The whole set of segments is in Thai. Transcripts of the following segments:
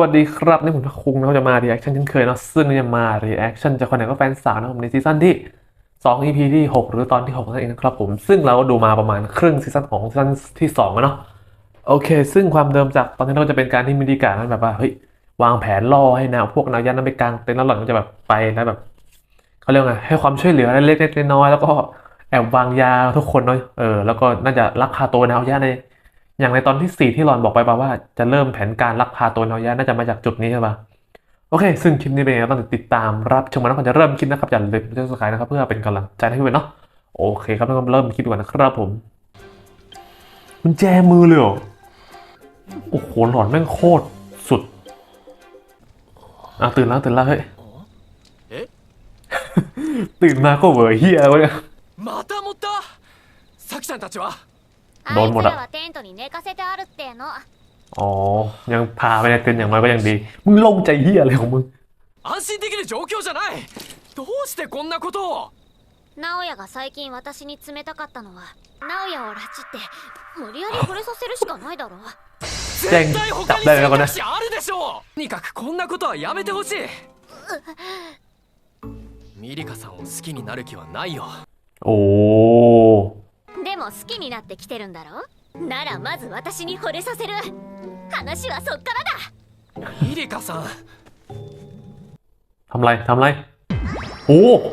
วัสดีครับ นี่ผมพักคุงนะเราจะมารีแอคชั่นเช่นเคยเนาะซึ่งจะมารีแอคชั่นจากคนไหนก็แฟนสาวนะครับในซีซั่นที่ 2 EP ที่ 6 หรือตอนที่ 6 นั่นเองนะครับผม ซึ่งเราก็ดูมาประมาณครึ่งซีซั่นของซีซั่นที่2แล้วเนาะโอเค ซึ่งความเดิมจากตอนนี้เราจะเป็นการที่มิดิการนั้นแบบว่าเฮ้ยวางแผนล่อให้แนวพวกนาวยันนั้นไปกลางเต็นท์แล้วหล่อนก็จะแบบไปแล้วแบบเขาเรียกไงให้ความช่วยเหลือเล็กๆน้อยๆแล้วก็แอบวางยาทุกคนเนาะเออแล้วก็น่าจะลักพาตัวนาวยันใน อย่างในตอนที่ 4 ที่หลอนบอกไปป่ะว่าจะเริ่มแผนการลักพาตัวนอยะน่าจะมาจากจุดนี้ใช่ป่ะโอเค ซึ่งคลิปนี้เป็นยังไงต้องติดตามรับชมกันก่อนจะเริ่มคลิปนะครับอย่าลืมกดซับสไครต์นะครับเพื่อเป็นกำลังใจให้ด้วยเนาะโอเคครับเราเริ่มคลิปก่อนนะครับผมมันแจมือเลยเหรอโอ้โหหลอนแม่งโคตรสุดอ่ะตื่นแล้วตื่นแล้วเฮ้ย เอ๊ะ ตื่นมาก็เหวอเฮียวะเนี่ย また持ったサキちゃんたちは どうもだあいつらはテントに寝かせてあるっての อ๋อยังพาไปในเต็นท์อย่างน้อยก็ยังดีมึงโลงใจเฮียอะไรของมึง 安心できる状況じゃないどうしてこんなことを直哉が最近私に冷たかったのは直哉を拉致って無理やり惚れさせるしかないだろแจ้ง 絶対 จั 他 บ に ได้แล้วก็ 選 นะ 択肢あるでしょうとにかくこんなことはやめてほしいミリカさんを好きになる気はないよ โอ้ でも好きになってきてるんだろならまず私に惚れさせる話はそっからだミリカさん ทำไรทำไรโอ้ どう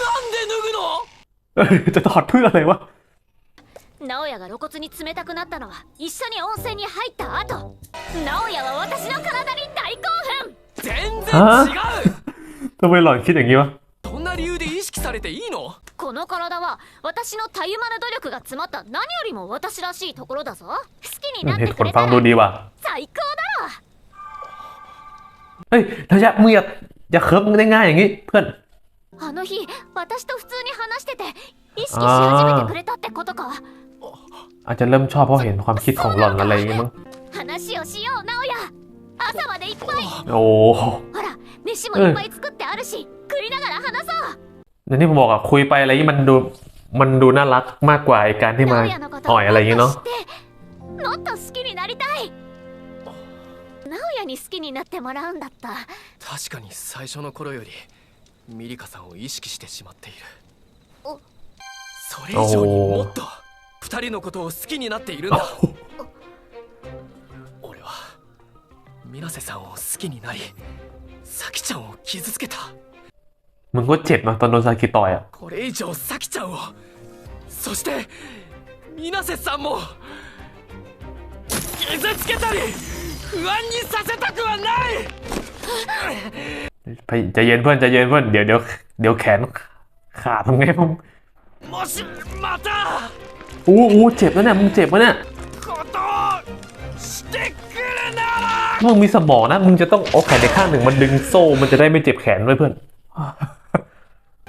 なんで脱ぐの เอ้ยจะถอดเพื่ออะไรวะ だ直哉が露骨に冷たくなったのは一緒に温泉に入った後直哉は私の体に大興奮全然あ違う ทำไมหล่อนคิดอย่างนี้วะ れていいのこの体は私のたゆまぬ努力が詰まった何よりも私らしいところだぞ好きになっ เห て ตุผ く ล れ ฟั た งดู ら ดีว่ะ 最高だろ เฮ้ยทายะมึงอย่าอย่าเคิร์ฟมึงได้ง่ายอย่างนี้เพื่อน あの日私と普通に話してて意識し始めてくれたってことか อาจจะเริ่มชอบเพราะเห็นความคิดของหล่อนอะไรอย่างงี้มั้ง 話をしよう直哉朝までいっぱい โอ้ ほら飯もいっぱい作ってあるし食いながら話そう อย่างที่ผมบอกอะคุยไปอะไรนี้มันดูมันดูน่ารักมากกว่าไอ้การที่มา 直哉のこと อ่ を อยอะไรอย่างงี้ もっ เนาะ と知ってもっと好きになりたい直哉に好きになってもらうんだった確かに最初の頃よりミリカさんを意識してしまっているおそれ以上にもっと二人のことを好きになっているんだ俺は水瀬さんを好きになり咲ちゃんを傷つけた มึงก็เจ็บนะตอนโดนซากิต่อยอะ これ以上咲ちゃんをそして水瀬さんも傷つけたり不安にさせたくはない ไปใจเย็นเพื่อนใจเย็นเพื่อนเดี๋ยวเดี๋ยวเดี๋ยวแขนขาดทำไงมึง もしまた อู้อู้เจ็บแล้วเนี่ยมึงเจ็บวะเนี่ย ことをしてくるなら มึงมีสมองนะมึงจะต้องเอาแขนในข้างหนึ่งมันดึงโซ่มันจะได้ไม่เจ็บแขนด้วยเพื่อน 二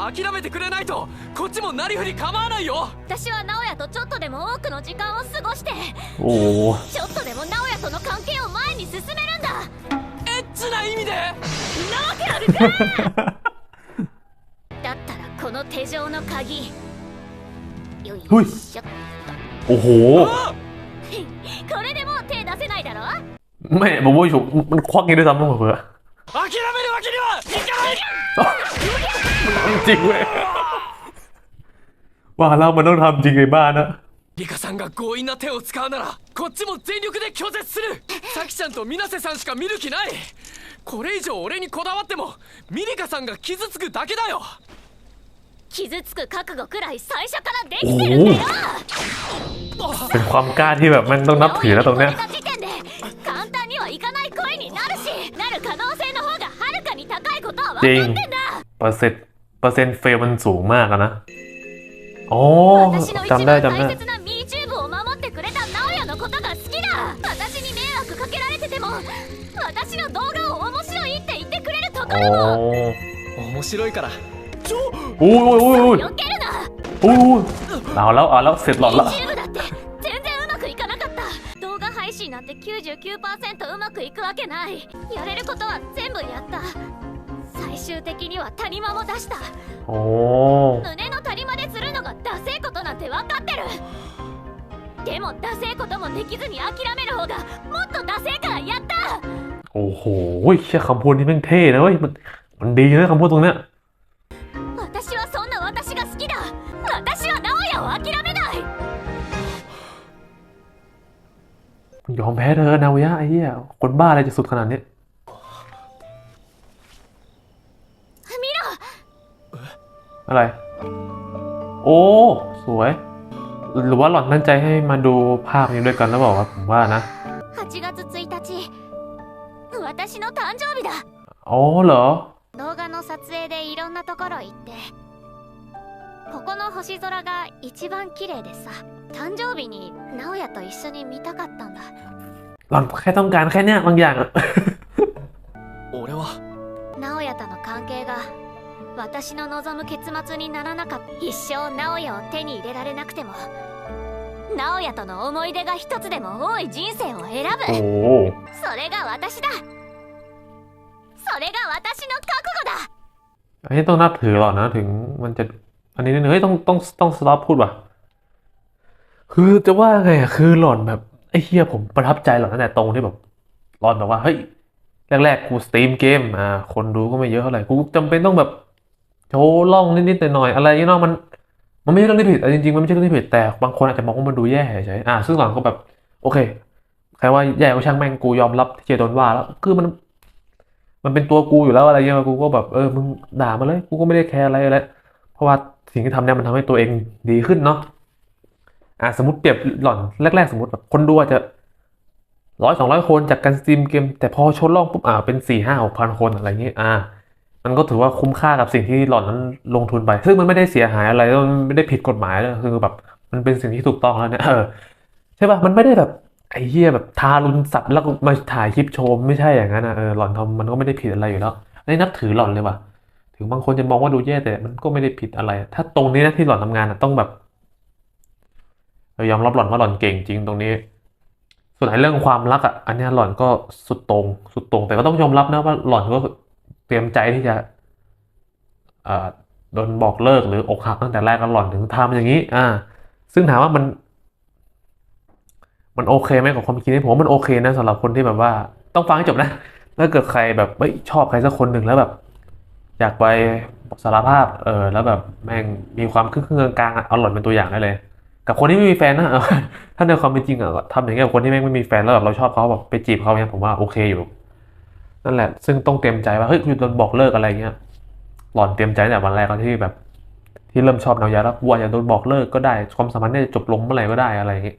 諦めてくれないとこっちもなりふり構わないよ私は直哉とちょっとでも多くの時間を過ごして โอ้ ちょっとでも直哉との関係を前に進めるんだエッチな意味でなわけあるかだったらこの手錠の鍵よいほいしょ โอ้โห あこれでもう手出せないだろ ไม่บอกว่าอยู่มันควักงี้ด้วยซ้ำต้องเผื่อ 諦めるわけにはいかない จริงเว้ยว่าแล้วมันต้องทำจริงไอ้บ้านะ リカさんが強引な手を使うならこっちも全力で拒絶するサキちゃんと水瀬さんしか見る気ないこれ以上俺にこだわってもミリカさんが傷つくだけだよ傷つく覚悟くらい最初からできてるんだよ เป็นความกล้าที่แบบแม่งต้องนับถือนะตรงเนี้ย 直哉が惚れた時点で簡単にはいかない恋になるしなる可能性の方がはるかに高いことは分かってんだ เปอร์เซ็นต์ เปอร์เซ็นต์เฟลมันสูงมากอะนะ อ๋อ 私の一 จำได้ 番 จำได้ 大切なミニチューブを守ってくれた直哉のことが好きだ私に迷惑かける も私の動画を面白いって言ってくれるとこ อ๋ ろ อ 面白いから โอ้ยโอ้ยโอ้ยโอ้ย 避けるな โอ้ยเอาแล้วเอาแล้วเสร็จหลอนละ YouTube だって全然うまくいかなかった動画配信なんて99%うまくいくわけないやれることは全部やった最 終的には谷間も出した โอ้ 胸の谷間でするのがダセえことなんて分かってるでもダセえこともできずに諦める方がもっとダセえからやった โอ้โหแค่คำพูดนี้แม่งเท่นะเว้ยมันมันดีนะคำพูดตรงเนี้ย 私はそんな私が好きだ私は直哉を諦めない ยอมแพ้เธอนาวยะไอ้เหี้ยคนบ้าอะไรจะสุดขนาดนี้ อะไร โอ้ สวย หรือว่าหล่อนตั้งใจให้มาดูภาพนี้ด้วยกันแล้วบอกว่าผมว่านะ 8月1日私の誕生日だ อ๋อเหรอ 動画の撮影でいろんなところ行ってここの星空が一番綺麗でさ誕生日に直哉と一緒に見たかったんだ หล่อนแค่ต้องการแค่เนี้ยบางอย่างอะ 俺は直哉との関係が 私の望む結末にならなかった一生直哉を手に入れられなくても直哉との思い出が一つでも多い人生を選ぶ โอ้โห それが私だそれが私の覚悟だ อันนี้ต้องนับถือหล่อนนะถึงมันจะ อันนี้เนี่ยเฮ้ยต้องต้องต้องสต็อปพูดว่ะ คือจะว่าไงอะคือหล่อนแบบไอ้เฮียผมประทับใจหล่อนตั้งแต่ตรงที่แบบหล่อนแบบว่าเฮ้ยแรกๆกูสตรีมเกมอ่าคนดูก็ไม่เยอะเท่าไหร่กูจำเป็นต้องแบบ โชว์ล่องนิดๆหน่อยๆอะไรอย่างเงี้เนาะมัน มันไม่ใช่เรื่องที่ผิดจริงๆมันไม่ใช่เรื่องที่ผิดแต่บางคนอาจจะมองว่ามันดูแย่เฉยๆอ่าซึ่งหล่อนก็แบบ โอเคใครว่าแย่ก็ช่างแม่งกูยอมรับที่จะโดนว่าแล้วคือมัน มันเป็นตัวกูอยู่แล้วอะไรเงี้ยกูก็แบบเออมึงด่ามาเลยกูก็ไม่ได้แคร์อะไรแล้วเพราะว่าสิ่งที่ทำเนี่ยมันทำให้ตัวเองดีขึ้นเนาะอ่าสมมติเปรียบหล่อนแรกๆ สมมติแบบคนดูอาจจะร้อยสองร้อยคนจากการสตรีมเกม แต่พอชนล่องปุ๊บอ่าเป็นสี่ห้าหกพันคนอะไรเงี้ยอ่า มันก็ถือว่าคุ้มค่ากับสิ่งที่หล่อนนั้นลงทุนไป ซึ่งมันไม่ได้เสียหายอะไรแล้วมันไม่ได้ผิดกฎหมายเลยคือแบบ มันเป็นสิ่งที่ถูกต้องแล้วเนี่ยเออใช่ป่ะมันไม่ได้แบบไอ้เหี้ยแบบทารุณสัตว์แล้วมาถ่ายคลิปโชว์ไม่ใช่อย่างนั้นอะเออหล่อนทำมันก็ไม่ได้ผิดอะไรอยู่แล้วอันนี้นับถือหล่อนเลยว่ะถึงบางคนจะมองว่าดูแย่แต่มันก็ไม่ได้ผิดอะไร ถ้าตรงนี้นะที่หล่อนทำงานอะต้องแบบเออยอมรับหล่อนว่าหล่อนเก่งจริงตรงนี้ ส่วนไอ้เรื่องความรักอะอันนี้หล่อนก็สุดตรง สุดตรง แต่ก็ต้องยอมรับนะว่าหล่อนก็ ตรียมใจที่จะโดนบอกเลิกหรืออกหักตั้งแต่แรกแล้วหล่อนถึงทำอย่างนี้ อ่า ซึ่งถามว่ามัน มันโอเคไหมกับความคิดนี้ผมว่ามันโอเคนะสำหรับคนที่แบบว่า ต้องฟังให้จบนะถ้าเกิดใครแบบเฮ้ยชอบใครสักคนหนึ่งแล้วแบบ อยากไปสารภาพ เออ แล้วแบบแม่งมีความครึ่งกลางๆเอาหล่อนเป็นตัวอย่างได้เลย กับคนที่ไม่มีแฟนนะถ้าในความเป็นจริงอะทำอย่างเงี้ยกับคนที่แม่งไม่มีแฟนแล้วแบบเราชอบเขาแบบไปจีบเขาเนี่ยผมว่าโอเคอยู่ นั่นแหละ ซึ่งต้องเตรียมใจว่าเฮ้ยคุณโดนบอกเลิกอะไรเงี้ยหล่อนเตรียมใจแต่วันแรกที่แบบ ที่เริ่มชอบนาวยาแล้วกลัวจะโดนบอกเลิกก็ได้ความสัมพันธ์เนี่ยจะจบลงเมื่อไหร่ก็ได้อะไรเงี้ย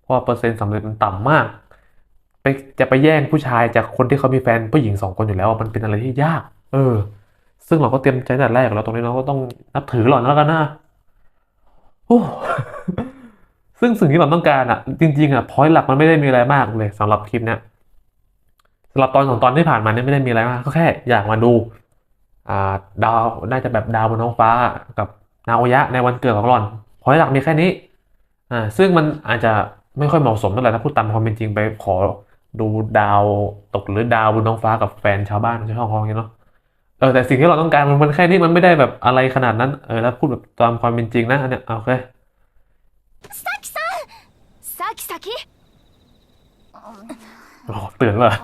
เพราะว่าเปอร์เซ็นต์สำเร็จมันต่ำมากไปจะไปแย่งผู้ชายจากคนที่เขามีแฟนผู้หญิงสองคนอยู่แล้วมันเป็นอะไรที่ยาก เออ ซึ่งเราก็เตรียมใจแต่แรกแล้วตรงนี้เราก็ต้องนับถือหล่อนแล้วกันนะโอ้ซึ่งสิ่งที่เราต้องการอะ จริง ๆอะพอยหลักมันไม่ได้มีอะไรมากเลยสำหรับคลิปเนี้ย สำหรับตอนสองตอนที่ผ่านมาเนี่ยไม่ได้มีอะไรมากก็แค่อยากมาดูดาวน่าจะแบบดาวบนท้องฟ้ากับนาโอยะในวันเกิดของหลอนพอยหลักมีแค่นี้อ่าซึ่งมันอาจจะไม่ค่อยเหมาะสมเท่าไหร่ถ้าพูดตามความเป็นจริงไปขอดูดาวตกหรือดาวบนท้องฟ้ากับแฟนชาวบ้านชาวช่องคองเนาะเออแต่สิ่งที่เราต้องการมันแค่นี้มันไม่ได้แบบอะไรขนาดนั้นเออแล้วพูดแบบตามความเป็นจริงนะอันเนี้ยโอเคซากิซากิซากิซากิโอ้ตื่นเลย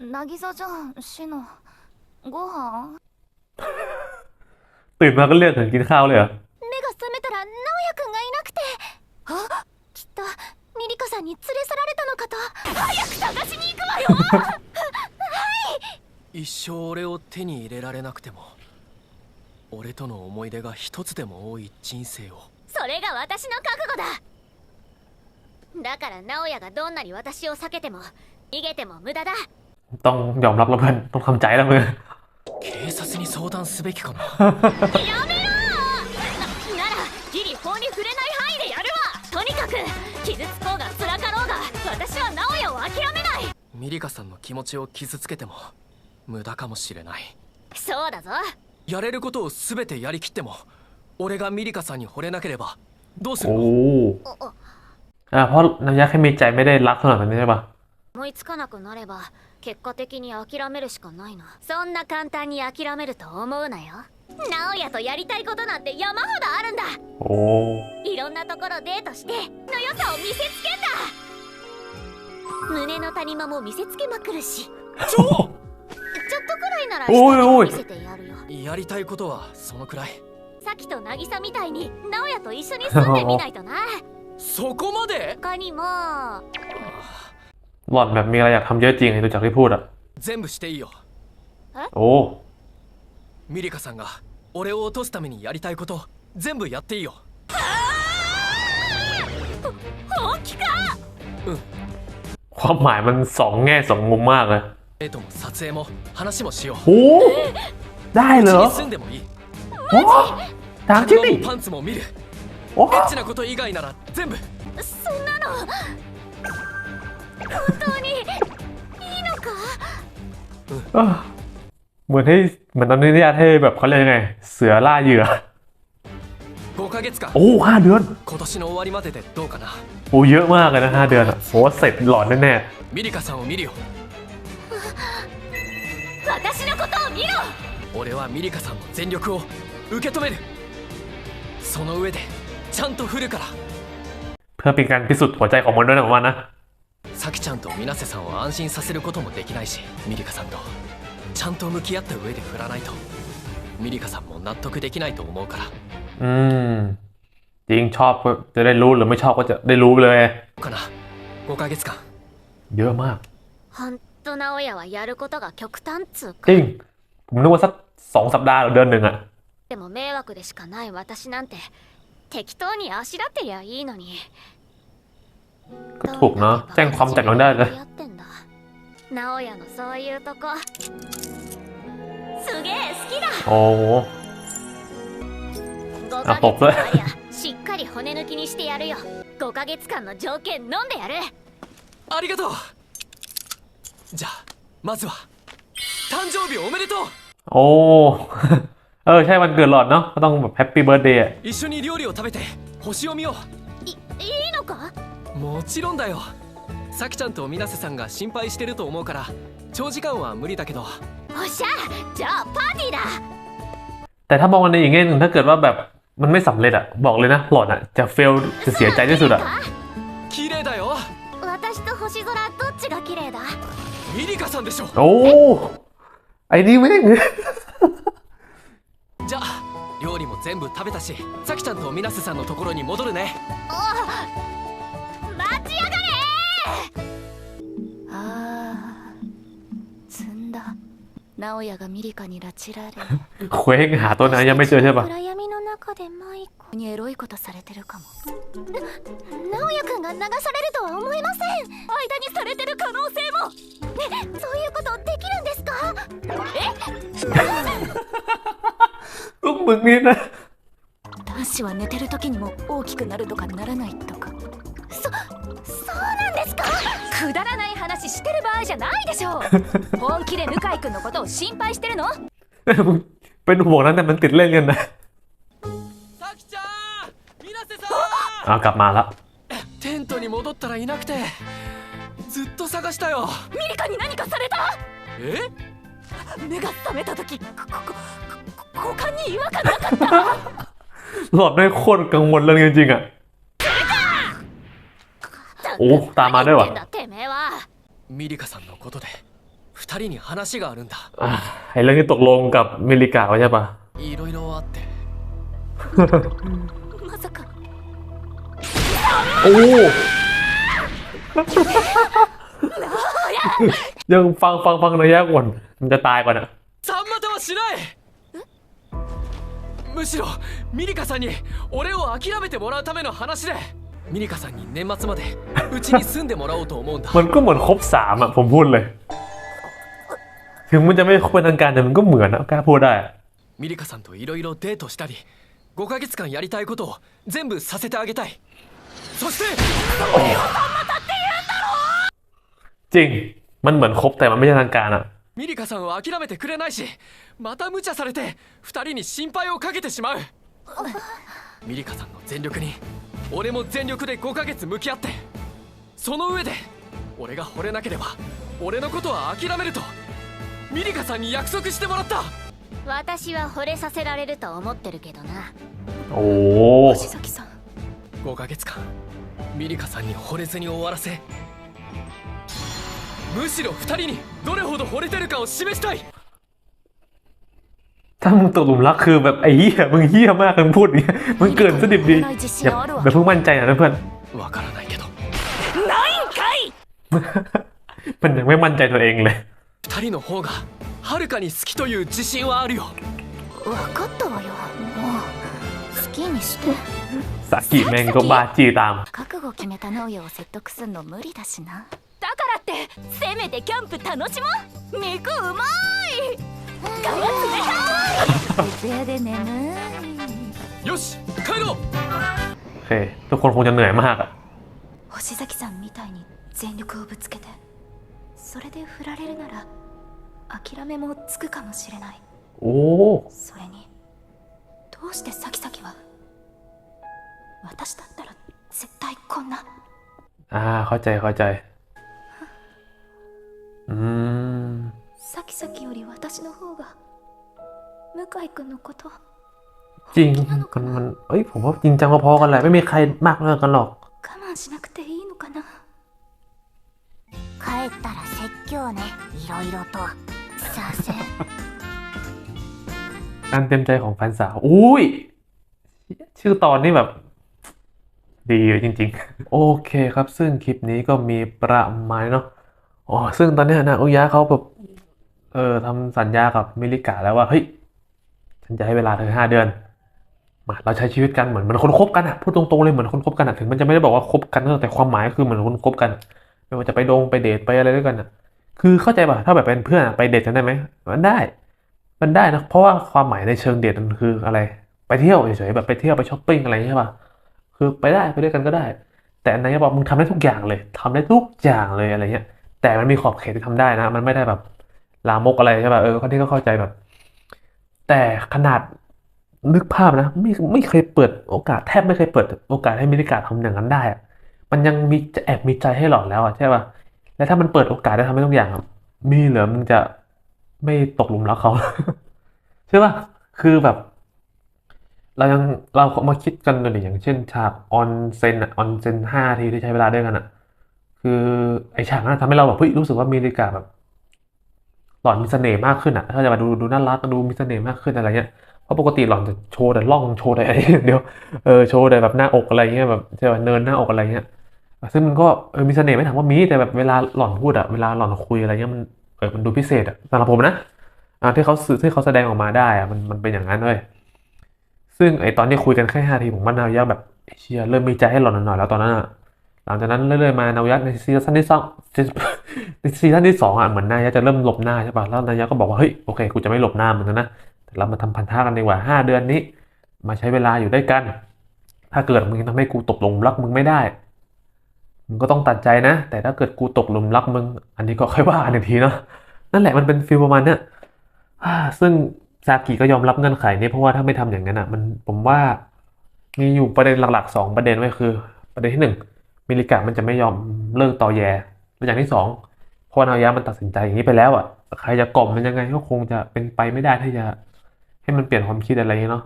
渚ちゃんシノご飯 ตื่นมาก็เรียกถึงกินข้าวเลยเหรอ 目が覚めたら直哉くんがいなくてあきっとミリカさんに連れ去られたのかと早く探しに行くわよ一生俺を手に入れられなくても俺との思い出が一つでも多い人生をそれが私の覚悟だだから直哉がどんなに私を避けても逃げても無駄だ ต้องยอมรับแล้วเพื่อนต้องทำใจแล้วมึง 警察に相談すべきかなやめろなならギリ法に触れない範囲でやるわとにかく傷つこうが辛かろうが私は直哉を諦めない ミリカさんの気持ちを傷つけても無駄かもしれないそうだぞやれることを全てやりきっても俺がミリカさんに惚れなければどうす โอ้ るの おお อ่าเพราะน้ำยาแค่มีใจไม่ได้รักขนาดนั้นใช่ปะ 思いつかなくなれば 結果的に諦めるしかないな。そんな簡単に諦めると思うなよ。直哉とやりたいことなんて山ほどあるんだ。いろんなところデートしての良さを見せつけんだ胸の谷間も見せつけまくるし。ちょっ！とくらいならおいおい見せてやるよ。やりたいことはそのくらい。さっきと渚みたいに直哉と一緒に住んでみないとな。そこまで？他にも หล่อนแบบมีอะไรอยากทำเยอะจริงไอ้ดูจากที่พูดอะ 全部していいよ โอ้ ミリカさんが俺を落とすためにやりたいこと全部やっていいよ本気か ความหมายมันสองแง่สองมุมมากเลย デートも撮影も話もしよう โอ้ได้เหรอ うちに住んでもいい โอ้ทางที่ 車 นี่ もパンツも見る โอ้ エッチなこと以外なら全部そんなの本当にいいのか เออเหมือนให้เหมือนตอนนี้เนี่ยให้แบบเขาเรียกยังไง เสือล่าเหยื่อ 5ヶ月間 โอ้ห้าเดือน 今年の終わりまででどうかな โอ้เยอะมากเลยนะห้าเดือนอะโอ้เสร็จหลอนแน่ ミリカさんを見るよ私のことを見ろ俺はミリカさんの全力を受け止めるその上でちゃんと振るから ๆเพื่อเป็นการพิสูจน์หัวใจของมันด้วยนะผมว่านะ サキちゃんと水瀬さんを安心させることもできないしミリカさんとちゃんと向き合った上で振らないとミリカさんも納得できないと思うから อืม จริงชอบก็จะได้รู้หรือไม่ชอบก็จะได้รู้ไปเลย どうかな5ヶ月間 เยอะมาก ほんと直哉はやることが極端っつうか จริง ผมนึกว่าสักสองสัปดาห์หรือเดือนหนึ่งอะ でも迷惑でしかない私なんて適当にあしらってりゃいいのに ก็ถูกเนาะแจ้งความจัดเราได้เลย やってんだ直哉のそういうとこすげえ好きだ โอ้ 5あヶ僕月間やしっかり骨抜きにしてやるよ5ヶ月間の条件飲んでやるありがとうじゃあまずは誕生日おめでとう โอ้ เออ ใช่วันเกิดหลอดเนาะก็ต้องแบบแฮปปี้เบิร์ดเดย์ 一緒に料理を食べて星を見よいいいのかう もちろんだよサキちゃんと水瀬さんが心配してると思うから長時間は無理だけどおっしゃじゃあパーティーだ แต่ถ้ามองในอีกแง่หนึ่งถ้าเกิดว่าแบบมันไม่สำเร็จอะบอกเลยนะหลอดอะจะเฟลจะเสียใจที่สุดอะ 綺麗だよ私と星空どっちが綺麗だミリカさんでしょ โอ้ ไอ้นี่แม่ง じゃあ料理も全部食べたしサキちゃんと水瀬さんのところに戻るね待 直也がミリカに拉致られ jueguen めちゃめば暗闇の中でマイコにエロいことされてるかも。な直也くんが流されるとは思いません。間にされてる可能性も。ねそういうことできるんですか？え？っむげな男子は寝てる時にも大きくなるとかならないとか。そそうなんですか？くだらない話してる場合じゃないでしょう本気で向井君のことを心配してるの มึงเป็นห่วงนั้นแต่มันติดเล่นกันนะ サキちゃん水瀬さ อ่ากลับมาแล้ว んテントに戻ったらいなくてずっと探したよミリカに何かされたえ目が覚めた時こここ股間に違和感なかった หลอดได้โคตรกังวลเรื่องนี้จริงๆอะ おตามมาด้วยวะ 何言ってんだてめえはミリカさんのことで二人に話があるんだ อ่ะไอ้เรื่องที่ตกลงกับมิลิกาไว้ใช่ปะ いろいろあってまさか โอ้ ยังฟังฟังฟังระยะก่อนมันจะตายก่อนอะ さんまとはしないむしろミリカさんに俺を諦めてもらうための話で ミリカさんに年末までうちに住んでもらおうと思うんだ มันก็เหมือนครบสามอะผมพูดเลย ถึงมันจะไม่ครบเป็นทางการแต่มันก็เหมือนนะกล้าพูดได้อะ ミリカさんといろいろデートしたり5ヶ月間やりたいことを全部させてあげたいそして จริง มันเหมือนคบแต่มันไม่ใช่ทางการอะ ミリカさんは諦めてくれないしまた無茶されて二人に心配をかけてしまうミリカさんの全力に 俺も全力で5ヶ月向き合ってその上で俺が惚れなければ俺のことは諦めるとミリカさんに約束してもらった。私は惚れさせられると思ってるけどな。โอ้星崎さん。5ヶ月間ミリカさんに惚れずに終わらせむしろ2人にどれほど惚れてるかを示したい ถ้ามึงตกหลุมรักคือแบบไอ้เหี้ยมึงเหี้ยมากมึงพูดอย่างเงี้ยมึงเกินสดิบดี ない自 อย่า 信あるわ อย่าเพิ่งมั่นใจนะเพื่อน わからないけどないんかい มันยังไม่มั่นใจตัวเองเลย 2人の方がはるかに好きという自信はあるよ分かったわよもう好きにして สากิแม่งก็บาจีตาม 覚悟決めた直哉を説得すんの無理だしなだからってせめてキャンプ楽しもう肉うまい皮冷たい 徹夜で眠いよし帰ろうโอเค ทุกคนคงจะเหนื่อยมากอะ星崎さんみたいに全力をぶつけてそれで振られるなら諦めもつくかもしれないโอ้それにどうしてサキサキは私だったら絶対こんなอ่า เข้าใจเข้าใจ จริงมันมันเอ้ย ผมว่าจริงจังพอๆกันแหละ ไม่มีใครมากเท่ากันหรอก 我慢しなくていいのかな帰ったら説教ねいろいろとさせ การเต็มใจของแฟนสาว อุ้ย ชื่อตอนนี้แบบ ดีจริง ๆ โอเคครับ ซึ่งคลิปนี้ก็มีประมาณนี้เนาะ อ๋อ ซึ่งตอนเนี้ยนะอุยะเขาแบบ เออทำสัญญากับมิริกะแล้วว่า เฮ้ย ฉันจะให้เวลาเธอห้าเดือน มา เราใช้ชีวิตกันเหมือนเหมือนคนคบกันอะพูดตรงๆเลยเหมือนคนคบกันอะถึงมันจะไม่ได้บอกว่าคบกันแต่ความหมายก็คือเหมือนคนคบกันไม่ว่าจะไปดงไปเดทไปอะไรด้วยกันอะคือเข้าใจป่ะถ้าแบบเป็นเพื่อนอะไปเดทกันได้ไหมมันได้ มันได้นะเพราะว่าความหมายในเชิงเดทมันคืออะไร ไปเที่ยวเฉยๆแบบไปเที่ยวไปช้อปปิ้งอะไรอย่างเงี้ยใช่ป่ะคือไปได้ไปด้วยกันก็ได้ แต่อันนั้นบอกมึงทำได้ทุกอย่างเลยทำได้ทุกอย่างเลยอะไรเงี้ยแต่มันมีขอบเขตที่ทำได้นะ มันไม่ได้แบบลามกอะไรใช่ป่ะเออคนที่ก็เข้าใจแบบ แต่ขนาด นึกภาพนะไม่ไม่เคยเปิดโอกาสแทบไม่เคยเปิดโอกาสให้มิริกาทำอย่างนั้นได้มันยังมีจะแอบมีใจให้หลอนแล้วอะใช่ป่ะแล้วถ้ามันเปิดโอกาสได้ทำให้ทุกอย่างมีเหรอมึงจะไม่ตกหลุมรักเขาใช่ป่ะคือแบบ เรายังเรามาคิดกันดูดิอย่างเช่น ฉากออนเซนออนเซนห้าทีที่ใช้เวลาด้วยกันอะ คือไอฉากนั้นทำให้เราแบบเฮ้ยรู้สึกว่ามีนาฬิกาแบบหล่อนมีเสน่ห์มากขึ้นอะ ถ้าจะมาดูดูน่ารักดูมีเสน่ห์มากขึ้นอะไรเงี้ย ราะปกติหล่อนจะโชว์แต่ล่องโชว์แต่อะไรอย่างเดียวเออโชว์แต่แบบหน้าอกอะไรเงี้ยแบบใช่ป่ะเนินหน้าอกอะไรเงี้ยซึ่งมันก็เออมีเสน่ห์ไม่ถามว่ามีแต่แบบเวลาหล่อนพูดอะเวลาหล่อนคุยอะไรเงี้ยมันเออมันดูพิเศษอะสำหรับผมนะอ่าที่เขาสื่อที่เขาแสดงออกมาได้อะมันมันเป็นอย่างนั้นเลยซึ่งไอตอนที่คุยกันแค่ห้าทีผมว่านายะแบบเชียเริ่มมีใจให้หล่อนหน่อยแล้วตอนนั้นอะหลังจากนั้นเรื่อยๆมานายะในซีซั่นที่สองในซีซั่นที่สองอะเหมือนนายะจะเริ่มหลบหน้าใช่ป่ะแล้วนายะก็บอกว่าเฮ้ยโอเคกูจะไม่หลบหน้ามึงแล้วนะ เรามาทำพันธะกันดีกว่าห้าเดือนนี้ มาใช้เวลาอยู่ด้วยกัน ถ้าเกิดมึงทำให้กูตกหลุมรักมึงไม่ได้ มึงก็ต้องตัดใจนะ แต่ถ้าเกิดกูตกหลุมรักมึง อันนี้ก็ค่อยว่ากันอีกทีเนาะ นั่นแหละมันเป็นฟีลประมาณเนี้ยซึ่งซากิก็ยอมรับเงื่อนไขนี้เพราะว่าถ้าไม่ทำอย่างนั้นอะ มันผมว่ามีอยู่ประเด็นหลักๆสองประเด็นไว้คือ ประเด็นที่หนึ่งมิริกะมันจะไม่ยอมเลิกต่อแยและอย่างที่สองพราะว่านายะมันตัดสินใจอย่างนี้ไปแล้วอะใครจะกล่อมมันยังไงก็คงจะเป็นไปไม่ได้ที่จะ ให้มันเปลี่ยนความคิดอะไรเงี้ยเนาะ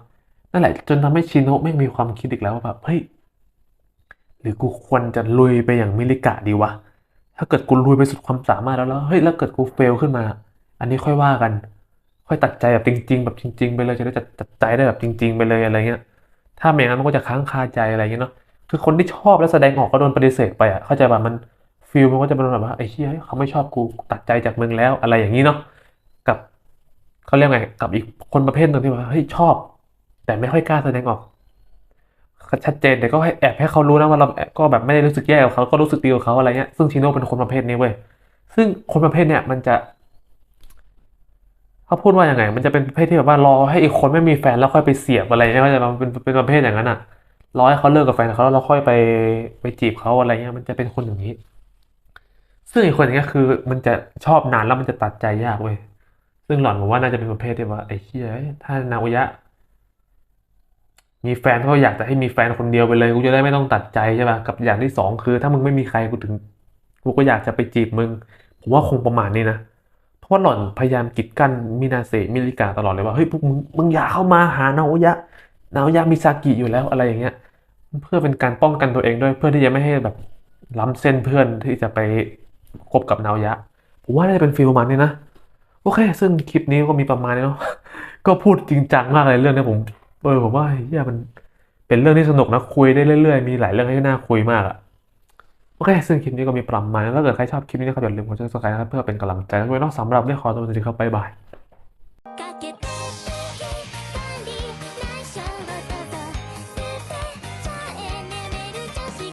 นั่นแหละจนทำให้ชินโนะไม่มีความคิดอีกแล้วว่าแบบเฮ้ยหรือกูควรจะลุยไปอย่างมิริกะดีวะถ้าเกิดกูลุยไปสุดความสามารถแล้วแล้วเฮ้ยแล้วเกิดกูเฟลขึ้นมา อันนี้ค่อยว่ากัน ค่อยตัดใจแบบจริง ๆ แบบจริง ๆ ไปเลยจะได้จัดตัดใจได้แบบจริง ๆ ไปเลยอะไรเงี้ย ถ้าไม่อย่างนั้นมันก็จะค้างคาใจอะไรเงี้ยเนาะคือคนที่ชอบและแสดงออกก็โดนปฏิเสธไปอะเข้าใจป่ะมันฟีลมันก็จะเป็นแบบว่าไอ้เชี่ยเขาไม่ชอบกูตัดใจจากมึงแล้วอะไรอย่างนี้เนาะ เขาเรียกไงกับอีกคนประเภทหนึ่งที่ว่าเฮ้ยชอบ แต่ไม่ค่อยกล้าแสดงออกชัดเจนแต่ก็ให้แอบให้เขารู้นะว่าเราก็แบบไม่ได้รู้สึกแย่กับเขาก็รู้สึกดีกับเขาอะไรเงี้ยซึ่งชิโน่เป็นคนประเภทนี้เว้ยซึ่งคนประเภทเนี้ยมันจะเขาพูดว่าอยังไง มันจะเป็นประเภทที่แบบว่ารอให้อีกคนไม่มีแฟนแล้วค่อยไปเสียบอะไรเงี้ยก็จะเป็นเป็นประเภทอย่างนั้นอะรอให้เขาเลิกกับแฟนเขาแล้วเราค่อยไปไปจีบเขาอะไรเงี้ยมันจะเป็นคนอย่างนี้ ซึ่งอีกคนอย่างเงี้ยคือมันจะชอบนานแล้วมันจะตัดใจยากเว้ย ซึ่งหล่อนผมว่าน่าจะเป็นประเภทที่ว่าไอ้เหี้ยถ้านาโอยะ มีแฟนก็อยากจะให้มีแฟนคนเดียวไปเลยกูจะได้ไม่ต้องตัดใจใช่ป่ะกับอย่างที่สองคือ ถ้ามึงไม่มีใครกูถึงกูก็อยากจะไปจีบมึง ผมว่าคงประมาณนี้นะเพราะว่าหล่อนพยายามกีดกันมินาเซมิริกาตลอดเลยว่าเฮ้ยพวกมึงมึงอย่าเข้ามาหานาโอยะนาโอยะมีซากิอยู่แล้วอะไรอย่างเงี้ย เพื่อเป็นการป้องกันตัวเองด้วยเพื่อที่จะไม่ให้แบบล้ำเส้นเพื่อนที่จะไปคบกับนาโอยะ ผมว่าน่าจะเป็นฟีลประมาณนี้นะ โอเค ซึ่งคลิปนี้ก็มีประมาณนี้เนาะ ก็พูดจริงจังมากเลยเรื่องนี้ผมเออผมว่าเฮียมันเป็นเรื่องที่สนุกนะคุยได้เรื่อยๆ มีหลายเรื่องให้น่าคุยมากอะโอเค ซึ่งคลิปนี้ก็มีประมาณนั้ถ้าเกิดใครชอบคลิปนี้นะครับอย่าลืมกดซับสไครต์นะครับเพื่อเป็นกำลังใจด้วยนอกสำหรับเรื่องขอตัวสวัสดีครับบ๊ายบาย